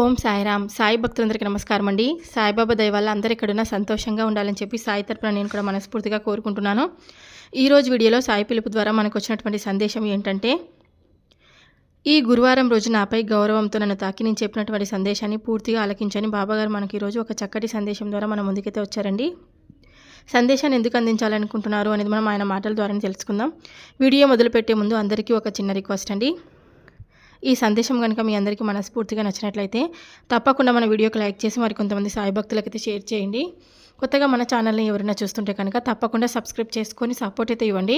ఓం సాయిరామ్. సాయి భక్తులందరికీ నమస్కారం అండి సాయిబాబా దయ అందరూ అందరు ఎక్కడున్నా సంతోషంగా ఉండాలని చెప్పి సాయి తరపున నేను కూడా మనస్ఫూర్తిగా కోరుకుంటున్నాను. ఈరోజు వీడియోలో సాయి పిలుపు ద్వారా మనకు వచ్చినటువంటి సందేశం ఏంటంటే ఈ గురువారం రోజు నాపై గౌరవంతో నన్ను తాకి నేను చెప్పినటువంటి సందేశాన్ని పూర్తిగా ఆలకించని బాబాగారు మనకి ఈరోజు ఒక చక్కటి సందేశం ద్వారా మన ముందుకైతే వచ్చారండి. సందేశాన్ని ఎందుకు అందించాలనుకుంటున్నారు అనేది మనం ఆయన మాటల ద్వారానే తెలుసుకుందాం. వీడియో మొదలుపెట్టే ముందు అందరికీ ఒక చిన్న రిక్వెస్ట్ అండి. ఈ సందేశం కనుక మీ అందరికీ మనస్ఫూర్తిగా నచ్చినట్లయితే తప్పకుండా మన వీడియోకి లైక్ చేసి మరి కొంతమంది సాయి భక్తులకైతే షేర్ చేయండి. కొత్తగా మన ఛానల్ని ఎవరైనా చూస్తుంటే కనుక తప్పకుండా సబ్స్క్రైబ్ చేసుకొని సపోర్ట్ అయితే ఇవ్వండి.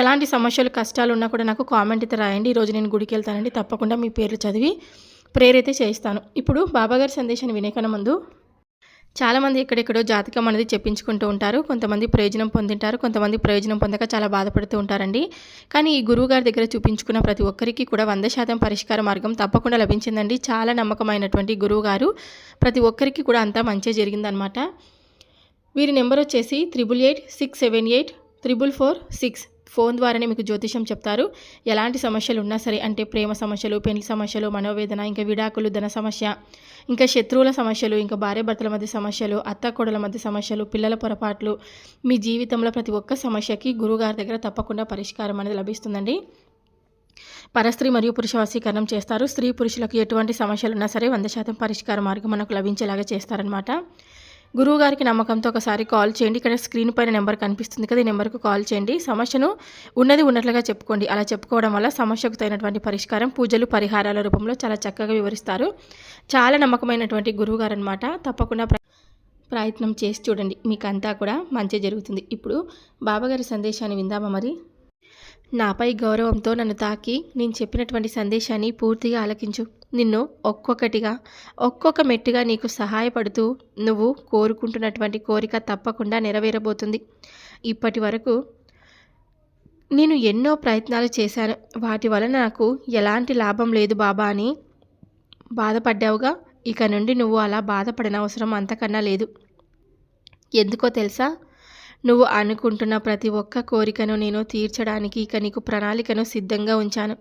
ఎలాంటి సమస్యలు కష్టాలు ఉన్నా కూడా నాకు కామెంట్ అయితే రాయండి. ఈరోజు నేను గుడికి వెళ్తానండి. తప్పకుండా మీ పేర్లు చదివి ప్రేరైతే చేయిస్తాను. ఇప్పుడు బాబాగారి సందేశాన్ని వినేకన ముందు చాలామంది ఎక్కడెక్కడో జాతకం అనేది చెప్పించుకుంటూ ఉంటారు. కొంతమంది ప్రయోజనం పొందింటారు. కొంతమంది ప్రయోజనం పొందక చాలా బాధపడుతూ ఉంటారండి. కానీ ఈ గురువు గారి దగ్గర చూపించుకున్న ప్రతి ఒక్కరికి కూడా వంద శాతం పరిష్కార మార్గం తప్పకుండా లభించిందండి. చాలా నమ్మకమైనటువంటి గురువు గారు. ప్రతి ఒక్కరికి కూడా అంతా మంచి జరిగిందనమాట వీరి నెంబర్ వచ్చేసి triple eight six seven eight triple four six. Phone ద్వారానే మీకు జ్యోతిషం చెప్తారు. ఎలాంటి సమస్యలు ఉన్నా సరే అంటే ప్రేమ సమస్యలు పెళ్ళి సమస్యలు మనోవేదన ఇంకా విడాకులు ధన సమస్య ఇంకా శత్రువుల సమస్యలు ఇంకా భార్యాభర్తల మధ్య సమస్యలు అత్త కోడల మధ్య సమస్యలు పిల్లల పొరపాట్లు మీ జీవితంలో ప్రతి ఒక్క సమస్యకి గురుగారి దగ్గర తప్పకుండా పరిష్కారం అనేది లభిస్తుందండి. పరస్త్రీ మరియు పురుష వశీకరణం చేస్తారు. స్త్రీ పురుషులకు ఎటువంటి సమస్యలు ఉన్నా సరే వంద శాతం పరిష్కార మార్గం మనకు లభించేలాగా చేస్తారనమాట గురువు గారికి నమ్మకంతో ఒకసారి కాల్ చేయండి. ఇక్కడ స్క్రీన్ పైన నెంబర్ కనిపిస్తుంది కదా ఈ నెంబర్కు కాల్ చేయండి. సమస్యను ఉన్నది ఉన్నట్లుగా చెప్పుకోండి. అలా చెప్పుకోవడం వల్ల సమస్యకు తగినటువంటి పరిష్కారం పూజలు పరిహారాల రూపంలో చాలా చక్కగా వివరిస్తారు. చాలా నమ్మకమైనటువంటి గురువు గారు అనమాట తప్పకుండా ప్ర- ప్రయత్నం చేసి చూడండి. మీకు అంతా కూడా మంచి జరుగుతుంది. ఇప్పుడు బాబాగారి సందేశాన్ని విందామా మరి? నాపై గౌరవంతో నన్ను తాకి నేను చెప్పినటువంటి సందేశాన్ని పూర్తిగా ఆలకించు. నిన్ను ఒక్కొక్కటిగా ఒక్కొక్క మెట్టుగా నీకు సహాయపడుతూ నువ్వు కోరుకుంటున్నటువంటి కోరిక తప్పకుండా నెరవేరబోతుంది. ఇప్పటి వరకు నేను ఎన్నో ప్రయత్నాలు చేశాను. వాటి వలన నాకు ఎలాంటి లాభం లేదు బాబా అని బాధపడ్డావుగా. ఇక నుండి నువ్వు అలా బాధపడనవసరం అంతకన్నా లేదు. ఎందుకో తెలుసా? నువ్వు అనుకుంటున్న ప్రతి ఒక్క కోరికను నేను తీర్చడానికి ఇక నీకు ప్రణాళికను సిద్ధంగా ఉంచాను.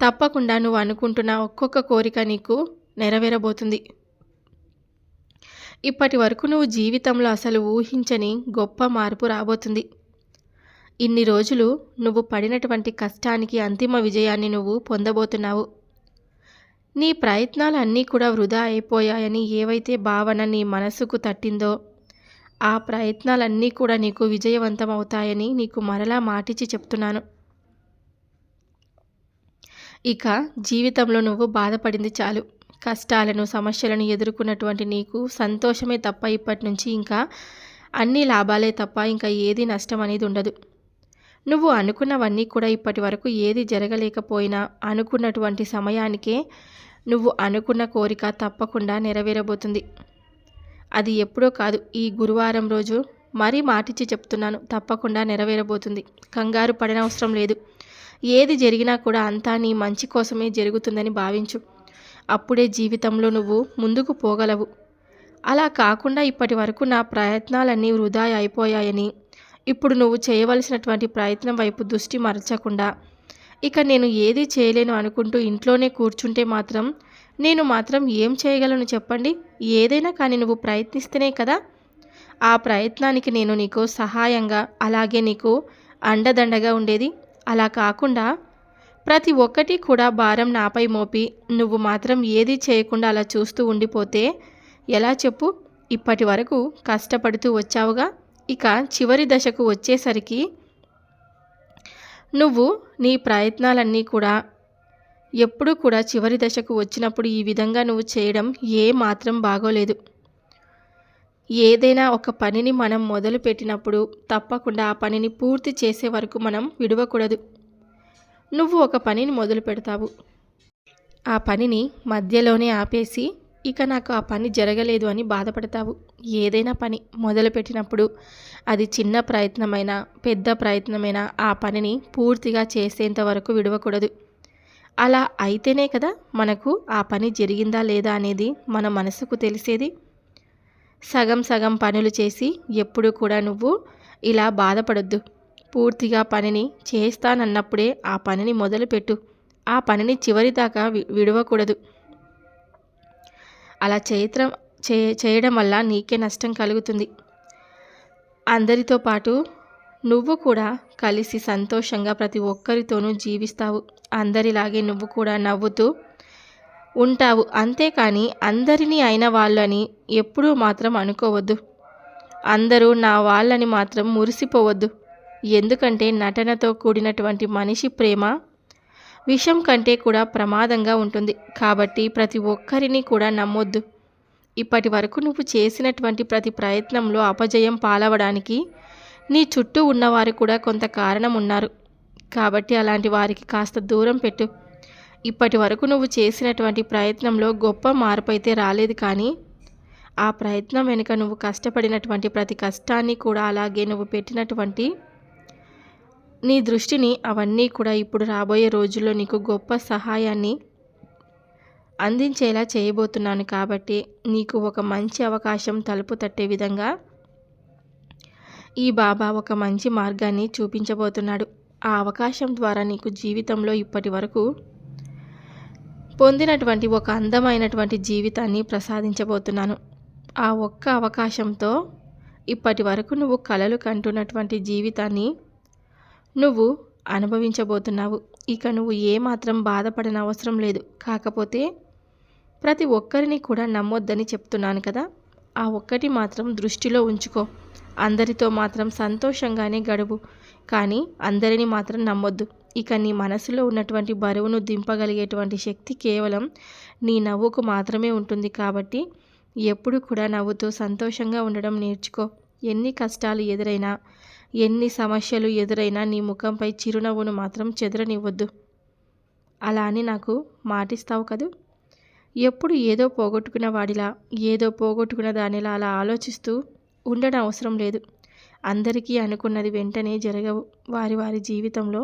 తప్పకుండా నువ్వు అనుకుంటున్న ఒక్కొక్క కోరిక నీకు నెరవేరబోతుంది. ఇప్పటి వరకు నువ్వు జీవితంలో అసలు ఊహించని గొప్ప మార్పు రాబోతుంది. ఇన్ని రోజులు నువ్వు పడినటువంటి కష్టానికి అంతిమ విజయాన్ని నువ్వు పొందబోతున్నావు. నీ ప్రయత్నాలు అన్నీ కూడా వృధా అయిపోయాయని ఏవైతే భావన నీ మనసుకు తట్టిందో ఆ ప్రయత్నాలన్నీ కూడా నీకు విజయవంతం అవుతాయని నీకు మరలా మాటిచ్చి చెప్తున్నాను. ఇక జీవితంలో నువ్వు బాధపడింది చాలు. కష్టాలను సమస్యలను ఎదుర్కొన్నటువంటి నీకు సంతోషమే తప్ప ఇప్పటి నుంచి ఇంకా అన్ని లాభాలే తప్ప ఇంకా ఏది నష్టం అనేది ఉండదు. నువ్వు అనుకున్నవన్నీ కూడా ఇప్పటి వరకు ఏది జరగలేకపోయినా అనుకున్నటువంటి సమయానికే నువ్వు అనుకున్న కోరిక తప్పకుండా నెరవేరబోతుంది. అది ఎప్పుడో కాదు ఈ గురువారం రోజు మరీ మాటిచ్చి చెప్తున్నాను. తప్పకుండా నెరవేరబోతుంది. కంగారు పడనవసరం లేదు. ఏది జరిగినా కూడా అంతా నీ మంచి కోసమే జరుగుతుందని భావించు. అప్పుడే జీవితంలో నువ్వు ముందుకు పోగలవు. అలా కాకుండా ఇప్పటి వరకు నా ప్రయత్నాలన్నీ వృధా అయిపోయాయని ఇప్పుడు నువ్వు చేయవలసినటువంటి ప్రయత్నం వైపు దృష్టి మరచకుండా ఇక నేను ఏది చేయలేను అనుకుంటూ ఇంట్లోనే కూర్చుంటే మాత్రం నేను మాత్రం ఏం చేయగలను చెప్పండి? ఏదైనా కానీ నువ్వు ప్రయత్నిస్తేనే కదా. ఆ ప్రయత్నానికి నేను నీకు సహాయంగా అలాగే నీకు అండదండగా ఉండేది. అలా కాకుండా ప్రతి ఒక్కటి కూడా భారం నాపై మోపి నువ్వు మాత్రం ఏది చేయకుండా అలా చూస్తూ ఉండిపోతే ఎలా చెప్పు? ఇప్పటి వరకు కష్టపడుతూ వచ్చావుగా. ఇక చివరి దశకు వచ్చేసరికి నువ్వు నీ ప్రయత్నాలన్నీ కూడా ఎప్పుడూ కూడా చివరి దశకు వచ్చినప్పుడు ఈ విధంగా నువ్వు చేయడం ఏ మాత్రం బాగోలేదు. ఏదైనా ఒక పనిని మనం మొదలుపెట్టినప్పుడు తప్పకుండా ఆ పనిని పూర్తి చేసే వరకు మనం విడవకూడదు. నువ్వు ఒక పనిని మొదలు పెడతావు ఆ పనిని మధ్యలోనే ఆపేసి ఇక నాకు ఆ పని జరగలేదు అని బాధపడతావు. ఏదైనా పని మొదలుపెట్టినప్పుడు అది చిన్న ప్రయత్నమైనా పెద్ద ప్రయత్నమైనా ఆ పనిని పూర్తిగా చేసేంత వరకు విడవకూడదు. అలా అయితేనే కదా మనకు ఆ పని జరిగిందా లేదా అనేది మన మనసుకు తెలిసేది? సగం సగం పనులు చేసి ఎప్పుడు కూడా నువ్వు ఇలా బాధపడొద్దు. పూర్తిగా పనిని చేస్తానన్నప్పుడే ఆ పనిని మొదలుపెట్టు. ఆ పనిని చివరి దాకా వి- విడవకూడదు. అలా చేయత్రం చే చేయడం వల్ల నీకే నష్టం కలుగుతుంది. అందరితో పాటు నువ్వు కూడా కలిసి సంతోషంగా ప్రతి ఒక్కరితోనూ జీవిస్తావు. అందరిలాగే నువ్వు కూడా నవ్వుతూ ఉంటావు. అంతేకాని అందరినీ అయిన వాళ్ళని ఎప్పుడూ మాత్రం అనుకోవద్దు. అందరూ నా వాళ్ళని మాత్రం మురిసిపోవద్దు. ఎందుకంటే నటనతో కూడినటువంటి మనిషి ప్రేమ విషం కంటే కూడా ప్రమాదంగా ఉంటుంది. కాబట్టి ప్రతి ఒక్కరిని కూడా నమ్మొద్దు. ఇప్పటి వరకు నువ్వు చేసినటువంటి ప్రతి ప్రయత్నంలో అపజయం పాలవడానికి నీ చుట్టూ ఉన్నవారు కూడా కొంత కారణం ఉన్నారు కాబట్టి అలాంటి వారికి కాస్త దూరం పెట్టు. ఇప్పటి వరకు నువ్వు చేసినటువంటి ప్రయత్నంలో గొప్ప మార్పు అయితే రాలేదు కానీ ఆ ప్రయత్నం వెనుక నువ్వు కష్టపడినటువంటి ప్రతి కష్టాన్ని కూడా అలాగే నువ్వు పెట్టినటువంటి నీ దృష్టిని అవన్నీ కూడా ఇప్పుడు రాబోయే రోజుల్లో నీకు గొప్ప సహాయాన్ని అందించేలా చేయబోతున్నాను. కాబట్టి నీకు ఒక మంచి అవకాశం తలుపు తట్టే విధంగా ఈ బాబా ఒక మంచి మార్గాన్ని చూపించబోతున్నాడు. ఆ అవకాశం ద్వారా నీకు జీవితంలో ఇప్పటి వరకు పొందినటువంటి ఒక అందమైనటువంటి జీవితాన్ని ప్రసాదించబోతున్నాను. ఆ ఒక్క అవకాశంతో ఇప్పటి వరకు నువ్వు కలలు కంటున్నటువంటి జీవితాన్ని నువ్వు అనుభవించబోతున్నావు. ఇక నువ్వు ఏమాత్రం బాధపడన అవసరం లేదు. కాకపోతే ప్రతి ఒక్కరిని కూడా నమ్మొద్దని చెప్తున్నాను కదా. ఆ ఒక్కటి మాత్రం దృష్టిలో ఉంచుకో. అందరితో మాత్రం సంతోషంగానే గడువు. కానీ అందరిని మాత్రం నమ్మొద్దు. ఇక నీ మనసులో ఉన్నటువంటి బరువును దింపగలిగేటువంటి శక్తి కేవలం నీ నవ్వుకు మాత్రమే ఉంటుంది కాబట్టి ఎప్పుడు కూడా నవ్వుతూ సంతోషంగా ఉండడం నేర్చుకో. ఎన్ని కష్టాలు ఎదురైనా ఎన్ని సమస్యలు ఎదురైనా నీ ముఖంపై చిరునవ్వును మాత్రం చెదరనివ్వద్దు. అలా అని నాకు మాటిస్తావు కదూ? ఎప్పుడు ఏదో పోగొట్టుకున్న వాడిలా ఏదో పోగొట్టుకున్న దానిలా అలా ఆలోచిస్తూ ఉండడం అవసరం లేదు. అందరికీ అనుకున్నది వెంటనే జరగవు. వారి వారి జీవితంలో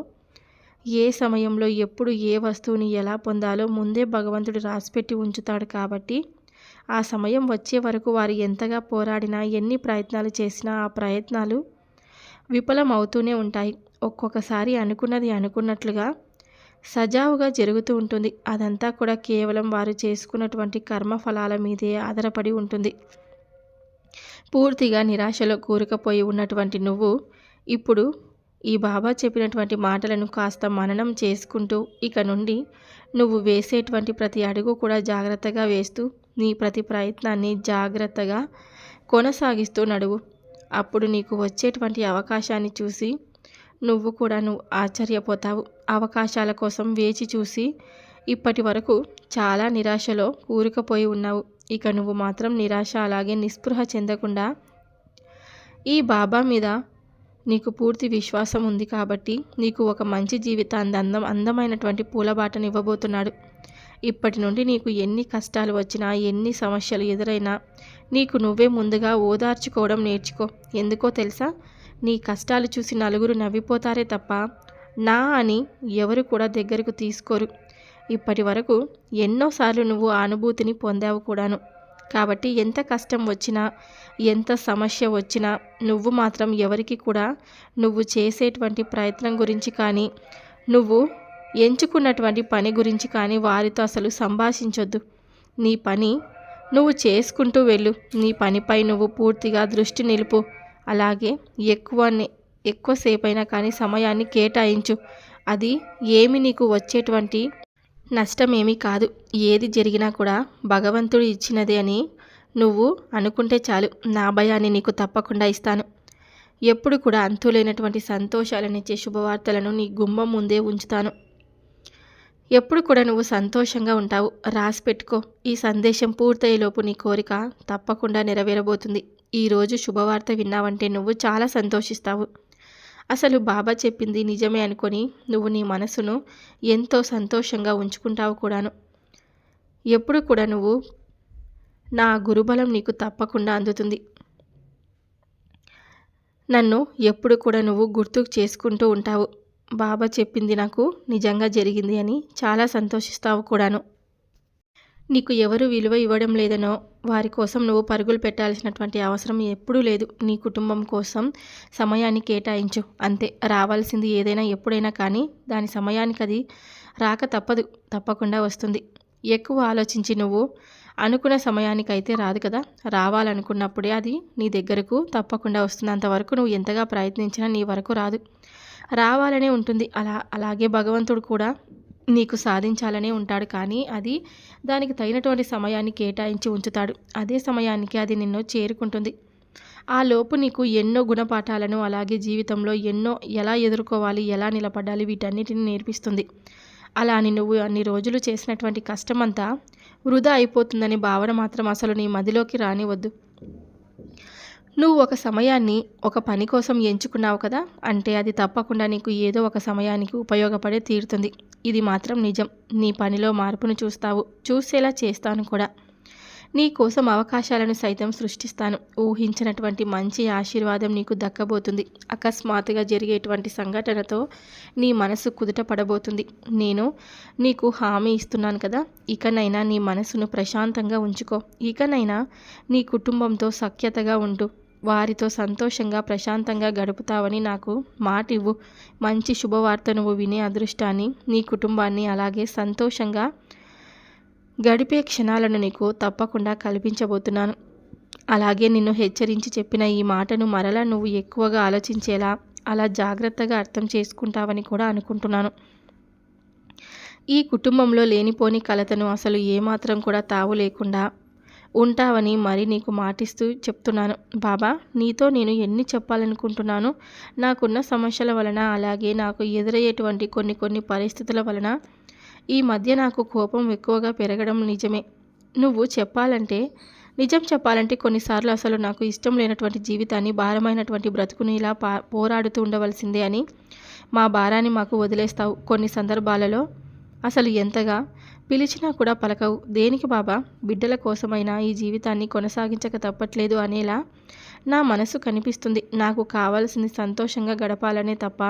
ఏ సమయంలో ఎప్పుడు ఏ వస్తువుని ఎలా పొందాలో ముందే భగవంతుడు రాసిపెట్టి ఉంచుతాడు కాబట్టి ఆ సమయం వచ్చే వరకు వారు ఎంతగా పోరాడినా ఎన్ని ప్రయత్నాలు చేసినా ఆ ప్రయత్నాలు విఫలం అవుతూనే ఉంటాయి. ఒక్కొక్కసారి అనుకున్నది అనుకున్నట్లుగా సజావుగా జరుగుతూ ఉంటుంది. అదంతా కూడా కేవలం వారు చేసుకున్నటువంటి కర్మఫలాల మీదే ఆధారపడి ఉంటుంది. పూర్తిగా నిరాశలో కూరుకుపోయి ఉన్నటువంటి నువ్వు ఇప్పుడు ఈ బాబా చెప్పినటువంటి మాటలను కాస్త మననం చేసుకుంటూ ఇక నుండి నువ్వు వేసేటువంటి ప్రతి అడుగు కూడా జాగ్రత్తగా వేస్తూ నీ ప్రతి ప్రయత్నాన్ని జాగ్రత్తగా కొనసాగిస్తూ నడువు. అప్పుడు నీకు వచ్చేటువంటి అవకాశాన్ని చూసి నువ్వు కూడా నువ్వు ఆశ్చర్యపోతావు. అవకాశాల కోసం వేచి చూసి ఇప్పటి వరకు చాలా నిరాశలో కూరుకుపోయి ఉన్నావు. ఇక నువ్వు మాత్రం నిరాశ అలాగే నిస్పృహ చెందకుండా ఈ బాబా మీద నీకు పూర్తి విశ్వాసం ఉంది కాబట్టి నీకు ఒక మంచి జీవితాన్ని అందం అందమైనటువంటి పూలబాటను ఇవ్వబోతున్నాడు ఇప్పటి నుండి నీకు ఎన్ని కష్టాలు వచ్చినా ఎన్ని సమస్యలు ఎదురైనా నీకు నువ్వే ముందుగా ఓదార్చుకోవడం నేర్చుకో. ఎందుకో తెలుసా? నీ కష్టాలు చూసి నలుగురు నవ్విపోతారే తప్ప నా అని ఎవరు కూడా దగ్గరకు తీసుకోరు. ఇప్పటి వరకు ఎన్నోసార్లు నువ్వు ఆ అనుభూతిని పొందావు కూడాను. కాబట్టి ఎంత కష్టం వచ్చినా ఎంత సమస్య వచ్చినా నువ్వు మాత్రం ఎవరికి కూడా నువ్వు చేసేటువంటి ప్రయత్నం గురించి కానీ నువ్వు ఎంచుకున్నటువంటి పని గురించి కానీ వారితో అసలు సంభాషించొద్దు. నీ పని నువ్వు చేసుకుంటూ వెళ్ళు. నీ పనిపై నువ్వు పూర్తిగా దృష్టి నిలుపు. అలాగే ఎక్కువ ఎక్కువసేపైనా కానీ సమయాన్ని కేటాయించు. అది ఏమి నీకు వచ్చేటువంటి నష్టమేమీ కాదు. ఏది జరిగినా కూడా భగవంతుడు ఇచ్చినది అని నువ్వు అనుకుంటే చాలు. నా భయాన్ని నీకు తప్పకుండా ఇస్తాను. ఎప్పుడు కూడా అంతులేనటువంటి సంతోషాలనిచ్చే శుభవార్తలను నీ గుమ్మం ముందే ఉంచుతాను. ఎప్పుడు కూడా నువ్వు సంతోషంగా ఉంటావు. రాసి పెట్టుకో. ఈ సందేశం పూర్తయ్యేలోపు నీ కోరిక తప్పకుండా నెరవేరబోతుంది. ఈరోజు శుభవార్త విన్నావంటే నువ్వు చాలా సంతోషిస్తావు. అసలు బాబా చెప్పింది నిజమే అనుకొని నువ్వు నీ మనసును ఎంతో సంతోషంగా ఉంచుకుంటావు కూడాను. ఎప్పుడు కూడా నువ్వు నా గురుబలం నీకు తప్పకుండా అందుతుంది. నన్ను ఎప్పుడు కూడా నువ్వు గుర్తుకు చేసుకుంటూ ఉంటావు. బాబా చెప్పింది నాకు నిజంగా జరిగింది అని చాలా సంతోషిస్తావు కూడాను. నీకు ఎవరు విలువ ఇవ్వడం లేదనో వారి కోసం నువ్వు పరుగులు పెట్టాల్సినటువంటి అవసరం ఎప్పుడూ లేదు. నీ కుటుంబం కోసం సమయాన్ని కేటాయించు. అంతే. రావాల్సింది ఏదైనా ఎప్పుడైనా కానీ దాని సమయానికి అది రాక తప్పదు. తప్పకుండా వస్తుంది. ఎక్కువ ఆలోచించి నువ్వు అనుకున్న సమయానికైతే రాదు కదా. రావాలనుకున్నప్పుడే అది నీ దగ్గరకు తప్పకుండా వస్తుంది. అంతవరకు నువ్వు ఎంతగా ప్రయత్నించినా నీ వరకు రాదు. రావాలనే ఉంటుంది. అలా అలాగే భగవంతుడు కూడా నీకు సాధించాలనే ఉంటాడు కానీ అది దానికి తగినటువంటి సమయాన్ని కేటాయించి ఉంచుతాడు. అదే సమయానికి అది నిన్ను చేరుకుంటుంది. ఆ లోపు నీకు ఎన్నో గుణపాఠాలను అలాగే జీవితంలో ఎన్నో ఎలా ఎదుర్కోవాలి ఎలా నిలబడాలి వీటన్నిటిని నేర్పిస్తుంది. అలా అని నువ్వు అన్ని రోజులు చేసినటువంటి కష్టమంతా వృధా అయిపోతుందనే భావన మాత్రం అసలు నీ మదిలోకి రానివద్దు నువ్వు ఒక సమయాన్ని ఒక పని కోసం ఎంచుకున్నావు కదా అంటే అది తప్పకుండా నీకు ఏదో ఒక సమయానికి ఉపయోగపడే తీరుతుంది. ఇది మాత్రం నిజం. నీ పనిలో మార్పును చూస్తావు. చూసేలా చేస్తాను కూడా. నీ కోసం అవకాశాలను సైతం సృష్టిస్తాను. ఊహించినటువంటి మంచి ఆశీర్వాదం నీకు దక్కబోతుంది. అకస్మాత్తుగా జరిగేటువంటి సంఘటనతో నీ మనసు కుదుట పడబోతుంది. నేను నీకు హామీ ఇస్తున్నాను కదా. ఇకనైనా నీ మనసును ప్రశాంతంగా ఉంచుకో. ఇకనైనా నీ కుటుంబంతో సఖ్యతగా ఉండు. వారితో సంతోషంగా ప్రశాంతంగా గడుపుతావని నాకు మాట ఇవ్వు మంచి శుభవార్త నువ్వు వినే అదృష్టాన్ని నీ కుటుంబాన్ని అలాగే సంతోషంగా గడిపే క్షణాలను నీకు తప్పకుండా కల్పించబోతున్నాను. అలాగే నిన్ను హెచ్చరించి చెప్పిన ఈ మాటను మరలా నువ్వు ఎక్కువగా ఆలోచించేలా అలా జాగ్రత్తగా అర్థం చేసుకుంటావని కూడా అనుకుంటున్నాను. ఈ కుటుంబంలో లేనిపోని కలతను అసలు ఏమాత్రం కూడా తావు లేకుండా ఉంటావని మరి నీకు మాటిస్తూ చెప్తున్నాను. బాబా నీతో నేను ఎన్ని చెప్పాలనుకుంటున్నాను? నాకున్న సమస్యల వలన అలాగే నాకు ఎదురయ్యేటువంటి కొన్ని కొన్ని పరిస్థితుల వలన ఈ మధ్య నాకు కోపం ఎక్కువగా పెరగడం నిజమే. నువ్వు చెప్పాలంటే నిజం చెప్పాలంటే కొన్నిసార్లు అసలు నాకు ఇష్టం లేనటువంటి జీవితాన్ని భారమైనటువంటి బ్రతుకుని ఇలా పా పోరాడుతూ ఉండవలసిందే అని మా భారాన్ని మాకు వదిలేస్తావు. కొన్ని సందర్భాలలో అసలు ఎంతగా? పిలిచినా కూడా పలకవు. దేనికి బాబా? బిడ్డల కోసమైనా ఈ జీవితాన్ని కొనసాగించక తప్పట్లేదు అనేలా నా మనసు కనిపిస్తుంది. నాకు కావాల్సింది సంతోషంగా గడపాలనే తప్ప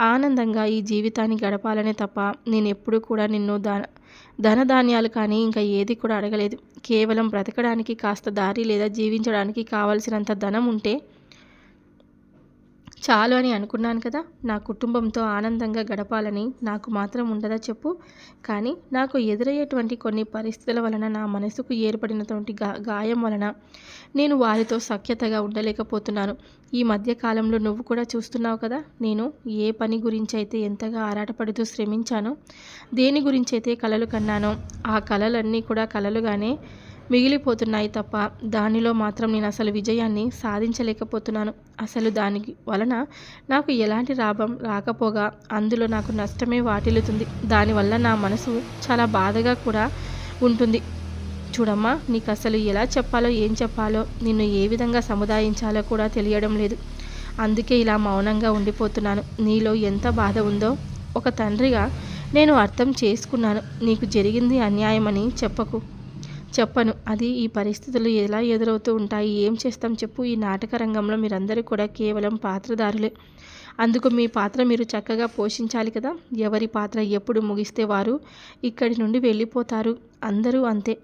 ఆనందంగా ఈ జీవితాన్ని గడపాలనే తప్ప నేను ఎప్పుడూ కూడా నిన్ను ధన ధనధాన్యాలు కానీ ఇంకా ఏది కూడా అడగలేదు. కేవలం బ్రతకడానికి కాస్త దారి లేదా జీవించడానికి కావలసినంత ధనం ఉంటే చాలు అని అనుకున్నాను కదా. నా కుటుంబంతో ఆనందంగా గడపాలని నాకు మాత్రం ఉండదా చెప్పు. కానీ నాకు ఎదురయ్యేటువంటి కొన్ని పరిస్థితుల వలన నా మనసుకు ఏర్పడినటువంటి గా గాయం వలన నేను వారితో సఖ్యతగా ఉండలేకపోతున్నాను. ఈ మధ్య కాలంలో నువ్వు కూడా చూస్తున్నావు కదా. నేను ఏ పని గురించి అయితే ఎంతగా ఆరాటపడుతూ శ్రమించానో దేని గురించి అయితే కలలు కన్నానో ఆ కలలన్నీ కూడా కలలుగానే మిగిలిపోతున్నాయి తప్ప దానిలో మాత్రం నేను అసలు విజయాన్ని సాధించలేకపోతున్నాను. అసలు దానికి వలన నాకు ఎలాంటి లాభం రాకపోగా అందులో నాకు నష్టమే వాటిల్లుతుంది. దానివల్ల నా మనసు చాలా బాధగా కూడా ఉంటుంది. చూడమ్మా నీకు అసలు ఎలా చెప్పాలో ఏం చెప్పాలో నిన్ను ఏ విధంగా సముదాయించాలో కూడా తెలియడం లేదు. అందుకే ఇలా మౌనంగా ఉండిపోతున్నాను. నీలో ఎంత బాధ ఉందో ఒక తండ్రిగా నేను అర్థం చేసుకున్నాను. నీకు జరిగింది అన్యాయమని చెప్పకు. చెప్పను. అది ఈ పరిస్థితులు ఎలా ఎదురవుతూ ఉంటాయి? ఏం చేస్తాం చెప్పు. ఈ నాటక రంగంలో మీరందరూ కూడా కేవలం పాత్రధారులే. అందుకు మీ పాత్ర మీరు చక్కగా పోషించాలి కదా? ఎవరి పాత్ర ఎప్పుడు ముగిస్తే వారు ఇక్కడి నుండి వెళ్ళిపోతారు? అందరూ అంతే.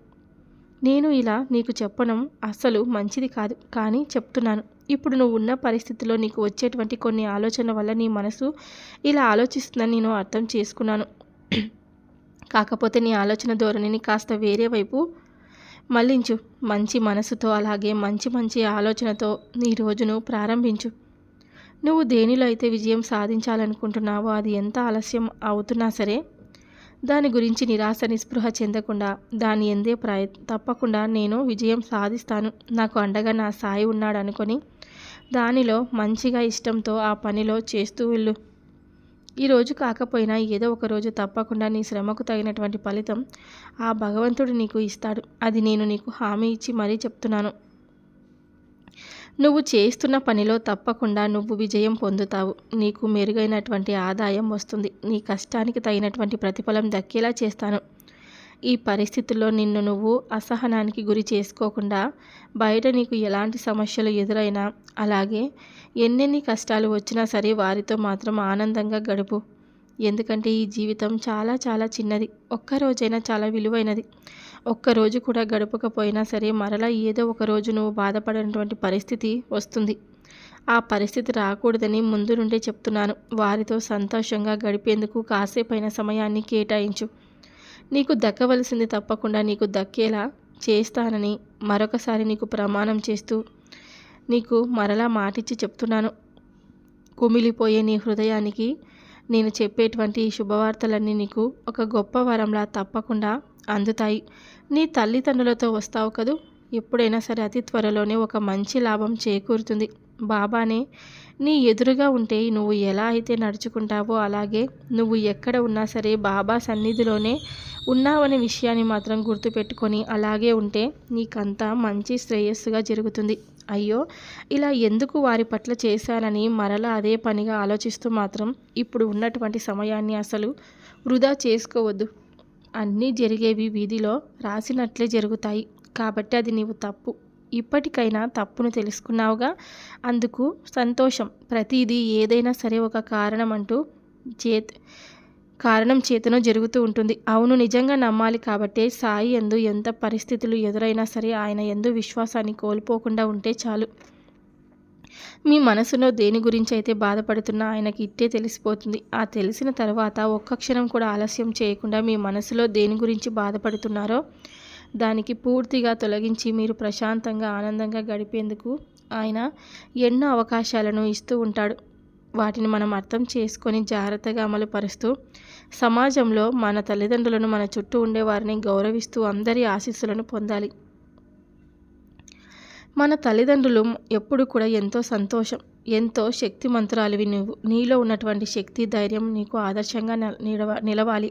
నేను ఇలా నీకు చెప్పడం అస్సలు మంచిది కాదు. కానీ చెప్తున్నాను. ఇప్పుడు నువ్వు ఉన్న పరిస్థితిలో నీకు వచ్చేటువంటి కొన్ని ఆలోచన వల్ల నీ మనసు ఇలా ఆలోచిస్తుందని నేను అర్థం చేసుకున్నాను. కాకపోతే నీ ఆలోచన ధోరణిని కాస్త వేరే వైపు మళ్ళించు మంచి మనసుతో అలాగే మంచి మంచి ఆలోచనతో నీ రోజును ప్రారంభించు. నువ్వు దేనిలో అయితే విజయం సాధించాలనుకుంటున్నావో అది ఎంత ఆలస్యం అవుతున్నా సరే దాని గురించి నిరాశ నిస్పృహ చెందకుండా దాని ఎందే ప్రయ తప్పకుండా నేను విజయం సాధిస్తాను. నాకు అండగా నా సాయి ఉన్నాడు అనుకొని దానిలో మంచిగా ఇష్టంతో ఆ పనిలో చేస్తూ వెళ్ళు. ఈరోజు కాకపోయినా ఏదో ఒక రోజు తప్పకుండా నీ శ్రమకు తగినటువంటి ఫలితం ఆ భగవంతుడు నీకు ఇస్తాడు. అది నేను నీకు హామీ ఇచ్చి మరీ చెప్తున్నాను. నువ్వు చేస్తున్న పనిలో తప్పకుండా నువ్వు విజయం పొందుతావు. నీకు మెరుగైనటువంటి ఆదాయం వస్తుంది. నీ కష్టానికి తగినటువంటి ప్రతిఫలం దక్కేలా చేస్తాను. ఈ పరిస్థితుల్లో నిన్ను నువ్వు అసహనానికి గురి చేసుకోకుండా బయట నీకు ఎలాంటి సమస్యలు ఎదురైనా అలాగే ఎన్నెన్ని కష్టాలు వచ్చినా సరే వారితో మాత్రం ఆనందంగా గడుపు. ఎందుకంటే ఈ జీవితం చాలా చాలా చిన్నది. ఒక్కరోజైనా చాలా విలువైనది. ఒక్కరోజు కూడా గడపకపోయినా సరే మరలా ఏదో ఒక రోజు నువ్వు బాధపడినటువంటి పరిస్థితి వస్తుంది. ఆ పరిస్థితి రాకూడదని ముందు నుండే చెప్తున్నాను. వారితో సంతోషంగా గడిపేందుకు కాసేపైన సమయాన్ని కేటాయించు. నీకు దక్కవలసింది తప్పకుండా నీకు దక్కేలా చేస్తానని మరొకసారి నీకు ప్రమాణం చేస్తూ నీకు మరలా మాటిచ్చి చెప్తున్నాను. కుమిలిపోయే నీ హృదయానికి నేను చెప్పేటువంటి ఈ శుభవార్తలన్నీ నీకు ఒక గొప్ప వరంలా తప్పకుండా అందుతాయి. నీ తల్లిదండ్రులతో వస్తావు కదూ? ఎప్పుడైనా సరే అతి త్వరలోనే ఒక మంచి లాభం చేకూరుతుంది. బాబానే నీ ఎదురుగా ఉంటే నువ్వు ఎలా అయితే నడుచుకుంటావో అలాగే నువ్వు ఎక్కడ ఉన్నా సరే బాబా సన్నిధిలోనే ఉన్నావనే విషయాన్ని మాత్రం గుర్తుపెట్టుకొని అలాగే ఉంటే నీకంతా మంచి శ్రేయస్సుగా జరుగుతుంది. అయ్యో ఇలా ఎందుకు వారి పట్ల చేశానని మరలా అదే పనిగా ఆలోచిస్తూ మాత్రం ఇప్పుడు ఉన్నటువంటి సమయాన్ని అసలు వృధా చేసుకోవద్దు. అన్నీ జరిగేవి వీధిలో రాసినట్లే జరుగుతాయి. కాబట్టి అది నీవు తప్పు. ఇప్పటికైనా తప్పును తెలుసుకున్నావుగా? అందుకు సంతోషం. ప్రతిదీ ఏదైనా సరే ఒక కారణం అంటూ చేత్ కారణం చేతనో జరుగుతూ ఉంటుంది. అవును నిజంగా నమ్మాలి కాబట్టే సాయి ఎందు ఎంత పరిస్థితులు ఎదురైనా సరే ఆయన ఎందు విశ్వాసాన్ని కోల్పోకుండా ఉంటే చాలు. మీ మనసులో దేని గురించి అయితే బాధపడుతున్నా ఆయనకి ఇట్టే తెలిసిపోతుంది. ఆ తెలిసిన తర్వాత ఒక్క క్షణం కూడా ఆలస్యం చేయకుండా మీ మనసులో దేని గురించి బాధపడుతున్నారో దానికి పూర్తిగా తొలగించి మీరు ప్రశాంతంగా ఆనందంగా గడిపేందుకు ఆయన ఎన్నో అవకాశాలను ఇస్తూ ఉంటాడు. వాటిని మనం అర్థం చేసుకొని జాగ్రత్తగా అమలుపరుస్తూ సమాజంలో మన తల్లిదండ్రులను మన చుట్టూ ఉండేవారిని గౌరవిస్తూ అందరి ఆశీస్సులను పొందాలి. మన తల్లిదండ్రులు ఎప్పుడు కూడా ఎంతో సంతోషం ఎంతో శక్తిమంతురాలివి నువ్వు. నీలో ఉన్నటువంటి శక్తి ధైర్యం నీకు ఆదర్శంగా నిలవ నిలవాలి.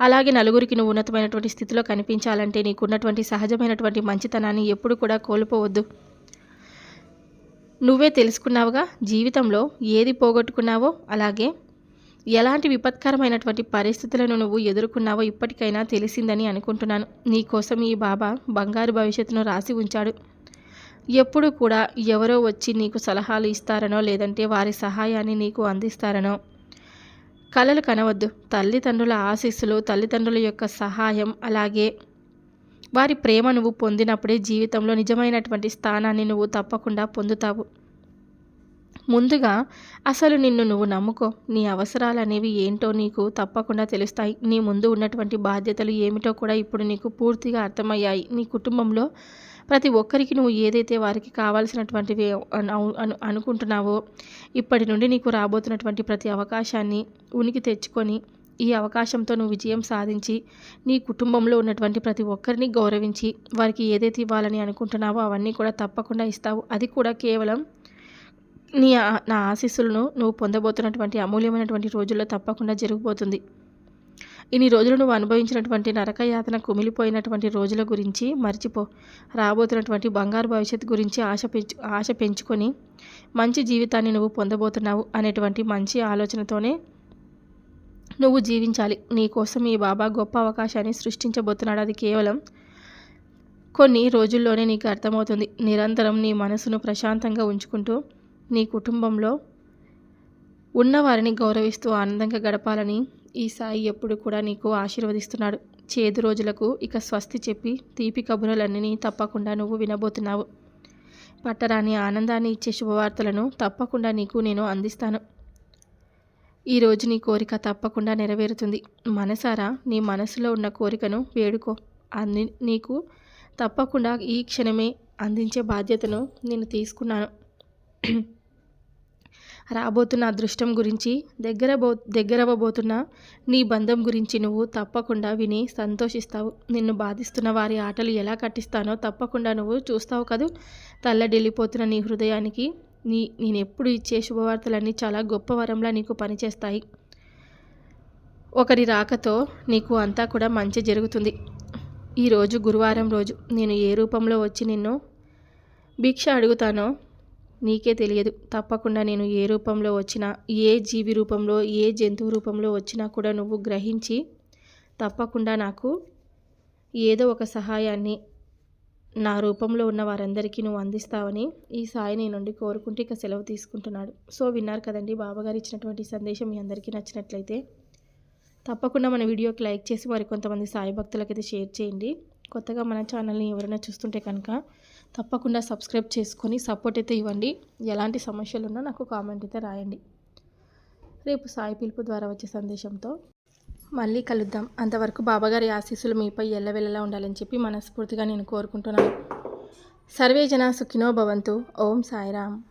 అలాగే నలుగురికి నువ్వు ఉన్నతమైనటువంటి స్థితిలో కనిపించాలంటే నీకున్నటువంటి సహజమైనటువంటి మంచితనాన్ని ఎప్పుడు కూడా కోల్పోవద్దు. నువ్వే తెలుసుకున్నావుగా జీవితంలో ఏది పోగొట్టుకున్నావో అలాగే ఎలాంటి విపత్కరమైనటువంటి పరిస్థితులను నువ్వు ఎదుర్కొన్నావో ఇప్పటికైనా తెలిసిందని అనుకుంటున్నాను. నీకోసం ఈ బాబా బంగారు భవిష్యత్తును రాసి ఉంచాడు. ఎప్పుడు కూడా ఎవరో వచ్చి నీకు సలహాలు ఇస్తారనో లేదంటే వారి సహాయాన్ని నీకు అందిస్తారనో కలలు కనవద్దు. తల్లిదండ్రుల ఆశీస్సులు తల్లిదండ్రుల యొక్క సహాయం అలాగే వారి ప్రేమ నువ్వు పొందినప్పుడే జీవితంలో నిజమైనటువంటి స్థానాన్ని నువ్వు తప్పకుండా పొందుతావు. ముందుగా అసలు నిన్ను నువ్వు నమ్ముకో. నీ అవసరాలు అనేవి ఏంటో నీకు తప్పకుండా తెలుస్తాయి. నీ ముందు ఉన్నటువంటి బాధ్యతలు ఏమిటో కూడా ఇప్పుడు నీకు పూర్తిగా అర్థమయ్యాయి. నీ కుటుంబంలో ప్రతి ఒక్కరికి నువ్వు ఏదైతే వారికి కావాల్సినటువంటివి అనుకుంటున్నావో ఇప్పటి నుండి నీకు రాబోతున్నటువంటి ప్రతి అవకాశాన్ని ఉనికి తెచ్చుకొని ఈ అవకాశంతో నువ్వు విజయం సాధించి నీ కుటుంబంలో ఉన్నటువంటి ప్రతి ఒక్కరిని గౌరవించి వారికి ఏదైతే ఇవ్వాలని అనుకుంటున్నావో అవన్నీ కూడా తప్పకుండా ఇస్తావు. అది కూడా కేవలం నీ నా ఆశీస్సులను నువ్వు పొందబోతున్నటువంటి అమూల్యమైనటువంటి రోజుల్లో తప్పకుండా జరిగిపోతుంది ఇన్ని రోజులు నువ్వు అనుభవించినటువంటి నరకయాతన కుమిలిపోయినటువంటి రోజుల గురించి మర్చిపో. రాబోతున్నటువంటి బంగారు భవిష్యత్తు గురించి ఆశ పెంచు ఆశ పెంచుకొని మంచి జీవితాన్ని నువ్వు పొందబోతున్నావు అనేటువంటి మంచి ఆలోచనతోనే నువ్వు జీవించాలి. నీకోసం ఈ బాబా గొప్ప అవకాశాన్ని సృష్టించబోతున్నాడు. అది కేవలం కొన్ని రోజుల్లోనే నీకు అర్థమవుతుంది. నిరంతరం నీ మనసును ప్రశాంతంగా ఉంచుకుంటూ నీ కుటుంబంలో ఉన్నవారిని గౌరవిస్తూ ఆనందంగా గడపాలని ఈ సాయి ఎప్పుడు కూడా నీకు ఆశీర్వదిస్తున్నాడు. చేదు రోజులకు ఇక స్వస్తి చెప్పి తీపి కబురలన్నీ తప్పకుండా నువ్వు వినబోతున్నావు. పట్టరాని ఆనందాన్ని ఇచ్చే శుభవార్తలను తప్పకుండా నీకు నేను అందిస్తాను. ఈరోజు నీ కోరిక తప్పకుండా నెరవేరుతుంది. మనసారా నీ మనసులో ఉన్న కోరికను వేడుకో. అంది నీకు తప్పకుండా ఈ క్షణమే అందించే బాధ్యతను నేను తీసుకున్నాను. రాబోతున్న అదృష్టం గురించి దగ్గర బో దగ్గరవ్వబోతున్న నీ బంధం గురించి నువ్వు తప్పకుండా విని సంతోషిస్తావు. నిన్ను బాధిస్తున్న వారి ఆటలు ఎలా కట్టిస్తానో తప్పకుండా నువ్వు చూస్తావు కదూ. తల్లడిల్లిపోతున్న నీ హృదయానికి నీ నేను ఎప్పుడు ఇచ్చే శుభవార్తలన్నీ చాలా గొప్ప వరంలా నీకు పనిచేస్తాయి. ఒకరి రాకతో నీకు అంతా కూడా మంచి జరుగుతుంది. ఈరోజు గురువారం రోజు నేను ఏ రూపంలో వచ్చి నిన్ను భిక్ష అడుగుతానో నీకే తెలియదు. తప్పకుండా నేను ఏ రూపంలో వచ్చినా ఏ జీవి రూపంలో ఏ జంతువు రూపంలో వచ్చినా కూడా నువ్వు గ్రహించి తప్పకుండా నాకు ఏదో ఒక సహాయాన్ని నా రూపంలో ఉన్న వారందరికీ నువ్వు అందిస్తావని ఈ సాయి నీ నుండి కోరుకుంటే ఇక సెలవు తీసుకుంటున్నాడు. సో విన్నారు కదండి బాబాగారు ఇచ్చినటువంటి సందేశం మీ అందరికీ నచ్చినట్లయితే తప్పకుండా మన వీడియోకి లైక్ చేసి మరి కొంతమంది సాయి భక్తులకైతే షేర్ చేయండి. కొత్తగా మన ఛానల్ని ఎవరైనా చూస్తుంటే కనుక తప్పకుండా సబ్స్క్రైబ్ చేసుకొని సపోర్ట్ అయితే ఇవ్వండి. ఎలాంటి సమస్యలు ఉన్నా నాకు కామెంట్ అయితే రాయండి. రేపు సాయి పిలుపు ద్వారా వచ్చే సందేశంతో మళ్ళీ కలుద్దాం. అంతవరకు బాబాగారి ఆశీస్సులు మీపై ఎల్లవెల్లలా ఉండాలని చెప్పి మనస్ఫూర్తిగా నేను కోరుకుంటున్నాను. సర్వే జన సుఖినో భవంతు. ఓం సాయిరామ్.